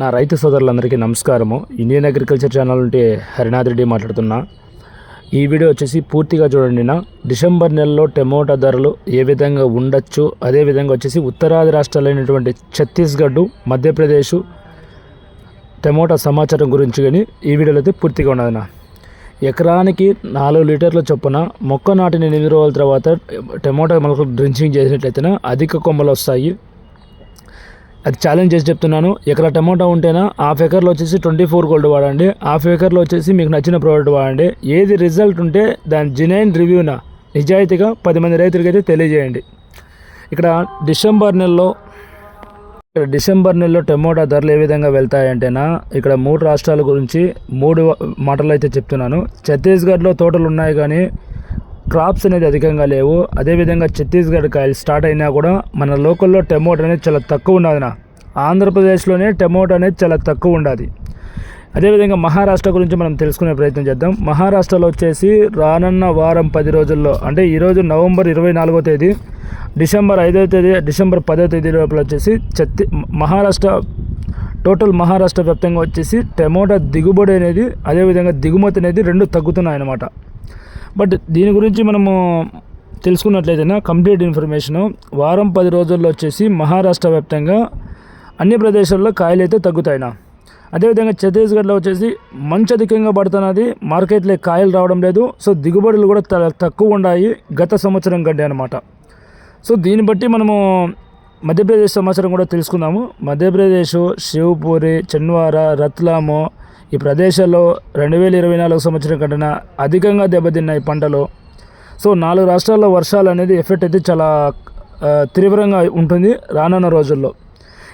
నా రైతు సోదరులందరికీ నమస్కారము. ఇండియన్ అగ్రికల్చర్ ఛానల్ నుండి హరినాథ్ రెడ్డి మాట్లాడుతున్నా. ఈ వీడియో వచ్చేసి పూర్తిగా చూడండి నా. డిసెంబర్ నెలలో టమోటా ధరలు ఏ విధంగా ఉండొచ్చు? అదేవిధంగా వచ్చేసి ఉత్తరాది రాష్ట్రాలైనటువంటి ఛత్తీస్గఢ్ మధ్యప్రదేశ్ టమోటా సమాచారం గురించి కానీ ఈ వీడియోలో అయితే పూర్తిగా ఉన్నది నా. ఎకరానికి నాలుగు లీటర్ల చొప్పున మొక్క నాటిన ఎనిమిది రోజుల తర్వాత టమోటా మొలకలు డ్రించింగ్ చేసినట్లయితేనే అధిక కొమ్మలు వస్తాయి. అది ఛాలెంజ్ చేసి చెప్తున్నాను. ఎకరా టమోటా ఉంటేనా హాఫ్ ఎకర్లో వచ్చేసి ట్వంటీ ఫోర్ గోల్డ్ వాడండి. హాఫ్ ఎకర్లో వచ్చేసి మీకు నచ్చిన ప్రోడక్ట్ వాడండి. ఏది రిజల్ట్ ఉంటే దాని జెన్యున్ రివ్యూన నిజాయితీగా పది మంది రైతులకైతే తెలియజేయండి. ఇక్కడ డిసెంబర్ నెలలో ఇక్కడ డిసెంబర్ నెలలో టమోటా ధరలు ఏ విధంగా వెళ్తాయంటేనా ఇక్కడ మూడు రాష్ట్రాల గురించి మూడు మాటలు అయితే చెప్తున్నాను. ఛత్తీస్గఢ్లో తోటలు ఉన్నాయి కానీ క్రాప్స్ అనేది అధికంగా లేవు. అదేవిధంగా ఛత్తీస్గఢ్ కాయలు స్టార్ట్ అయినా కూడా మన లోకల్లో టమోటో అనేది చాలా తక్కువ ఉన్నది ఆంధ్రప్రదేశ్లోనే టమోటో అనేది చాలా తక్కువ ఉండదు. అదేవిధంగా మహారాష్ట్ర గురించి మనం తెలుసుకునే ప్రయత్నం చేద్దాం. మహారాష్ట్రలో వచ్చేసి రానున్న వారం పది రోజుల్లో అంటే ఈరోజు నవంబర్ ఇరవై నాలుగో తేదీ డిసెంబర్ ఐదో తేదీ డిసెంబర్ పదో తేదీ లోపల వచ్చేసి ఛత్తీ మహారాష్ట్ర టోటల్ మహారాష్ట్ర వ్యాప్తంగా వచ్చేసి టమోటా దిగుబడి అనేది అదేవిధంగా దిగుమతి అనేది రెండు తగ్గుతున్నాయి అన్నమాట బట్ దీని గురించి మనము తెలుసుకున్నట్లయితే కంప్లీట్ ఇన్ఫర్మేషను వారం పది రోజుల్లో వచ్చేసి మహారాష్ట్ర వ్యాప్తంగా అన్ని ప్రదేశాల్లో కాయలు అయితే తగ్గుతాయినా. అదేవిధంగా ఛత్తీస్గఢ్లో వచ్చేసి మంచి అధికంగా పడుతున్నది మార్కెట్లో కాయలు రావడం లేదు సో దిగుబడులు కూడా తక్కువ ఉన్నాయి గత సంవత్సరం కంటే అనమాట సో దీన్ని బట్టి మనము మధ్యప్రదేశ్ సమాచారం కూడా తెలుసుకుందాము. మధ్యప్రదేశ్ శివపూరి చన్వార రత్లాము ఈ ప్రదేశాల్లో రెండు వేల ఇరవై నాలుగు సంవత్సరం కంటే అధికంగా దెబ్బతిన్నాయి పంటలు సో నాలుగు రాష్ట్రాల్లో వర్షాలు అనేది ఎఫెక్ట్ అయితే చాలా తీవ్రంగా ఉంటుంది రానున్న రోజుల్లో.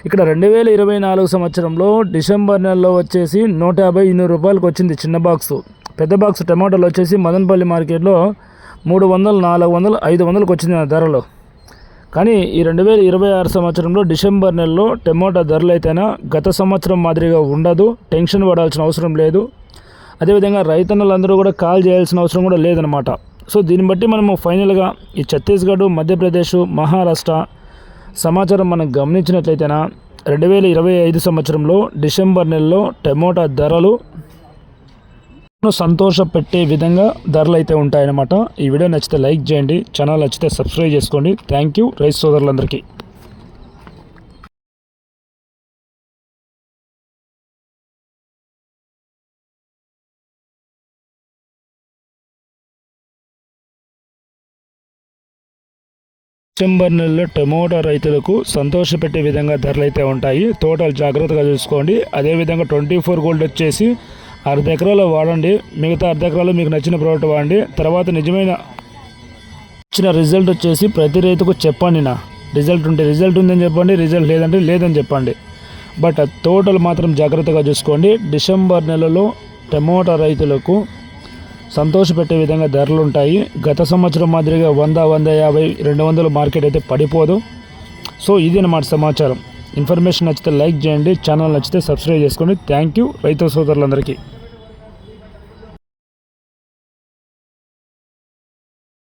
ఇక్కడ రెండు వేల ఇరవై నాలుగు సంవత్సరంలో డిసెంబర్ నెలలో వచ్చేసి నూట యాభై ఇన్నూరు రూపాయలకు వచ్చింది చిన్న బాక్సు. పెద్ద బాక్స్ టమాటాలు వచ్చేసి మదనపల్లి మార్కెట్లో మూడు వందలు నాలుగు వందలు ఐదు వందలకు వచ్చింది ధరలు. కానీ ఈ రెండు వేల ఇరవై ఆరు సంవత్సరంలో డిసెంబర్ నెలలో టమోటా ధరలు అయితేనా గత సంవత్సరం మాదిరిగా ఉండదు టెన్షన్ పడాల్సిన అవసరం లేదు. అదేవిధంగా రైతన్నలందరూ కూడా కాల్ చేయాల్సిన అవసరం కూడా లేదనమాట సో దీన్ని బట్టి మనము ఫైనల్గా ఈ ఛత్తీస్గఢ్ మధ్యప్రదేశ్ మహారాష్ట్ర సమాచారం మనం గమనించినట్లయితేనా రెండు వేల ఇరవై ఐదు సంవత్సరంలో డిసెంబర్ నెలలో టమోటా ధరలు సంతోషపెట్టే విధంగా ధరలు అయితే ఉంటాయన్నమాట. ఈ వీడియో నచ్చితే లైక్ చేయండి ఛానల్ నచ్చితే సబ్స్క్రైబ్ చేసుకోండి. Thank you. రైతు సోదరులందరికీ. డిసెంబర్ నెలలో టమోటా రైతులకు సంతోషపెట్టే విధంగా ధరలు అయితే ఉంటాయి. తోటలు జాగ్రత్తగా చూసుకోండి. అదేవిధంగా ట్వంటీ ఫోర్ గోల్డ్ వచ్చేసి అర్ధ ఎకరాలో వాడండి మిగతా అర్ధ మీకు నచ్చిన ప్రోడక్ట్ వాడండి. తర్వాత నిజమైన ఇచ్చిన రిజల్ట్ వచ్చేసి ప్రతి రైతుకు చెప్పండి నా. రిజల్ట్ ఉంటే రిజల్ట్ ఉందని చెప్పండి రిజల్ట్ లేదంటే లేదని చెప్పండి. బట్ తోటలు మాత్రం జాగ్రత్తగా చూసుకోండి. డిసెంబర్ నెలలో టమోటా రైతులకు సంతోషపెట్టే విధంగా ధరలు ఉంటాయి. గత సంవత్సరం మాదిరిగా వంద వంద యాభై రెండు వందలు మార్కెట్ అయితే పడిపోదు. సో ఇది అన్నమాట సమాచారం. ఇన్ఫర్మేషన్ నచ్చితే లైక్ చేయండి ఛానల్ నచ్చితే సబ్స్క్రైబ్ చేసుకోండి. థ్యాంక్ యూ రైతు సోదరులందరికీ.